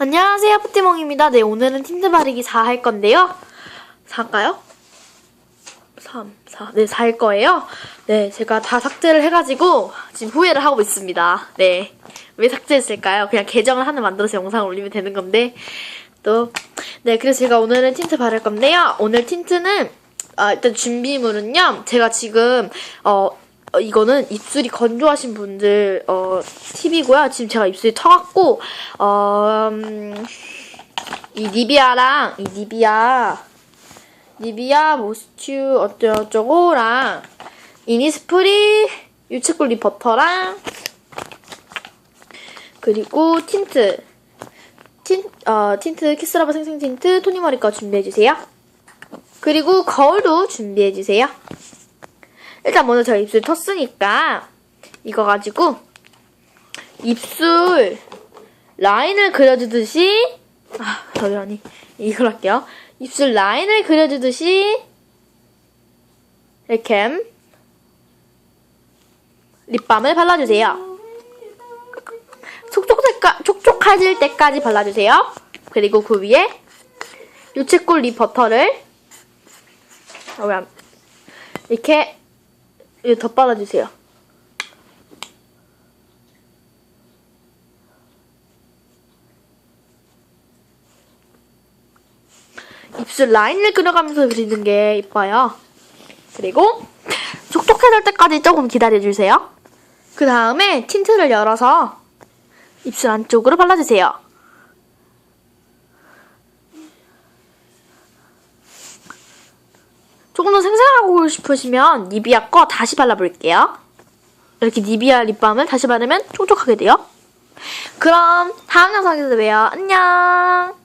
안녕하세요, 푸티몽입니다. 네, 오늘은 틴트 바르기 4 할 건데요. 4일까요? 3, 4. 네, 4일 거예요. 네, 제가 다 삭제를 해가지고 지금 후회를 하고 있습니다. 네. 왜 삭제했을까요? 그냥 계정을 하나 만들어서 영상을 올리면 되는 건데. 또, 네, 그래서 제가 오늘은 틴트 바를 건데요. 오늘 틴트는, 아, 일단 준비물은요. 제가 지금, 어, 어, 이거는 입술이 건조하신 분들 어 팁이고요. 지금 제가 입술이 터갖고 어, 음, 이 니비아랑 이 니비아 니비아 모스츄 어쩌고저쩌고랑 이니스프리 유채꿀 립 버터랑 그리고 틴트 틴, 어, 틴트 키스라바 생생 틴트 토니 머리과 준비해주세요. 그리고 거울도 준비해주세요. 일단 먼저 제가 입술 텄으니까 이거 가지고 입술 라인을 그려주듯이 아 저려니 이걸 할게요. 입술 라인을 그려주듯이 이렇게 립밤을 발라주세요. 촉촉해질 때까지 발라주세요. 그리고 그 위에 유채꿀 립 버터를 어, 이렇게 이거 더 빨아주세요. 입술 라인을 그려가면서 그리는 게 이뻐요. 그리고 촉촉해질 때까지 조금 기다려주세요. 그 다음에 틴트를 열어서 입술 안쪽으로 발라주세요. 조금 더 생생하고 싶으시면 니비아 거 다시 발라볼게요. 이렇게 니비아 립밤을 다시 바르면 촉촉하게 돼요. 그럼 다음 영상에서 봬요. 안녕!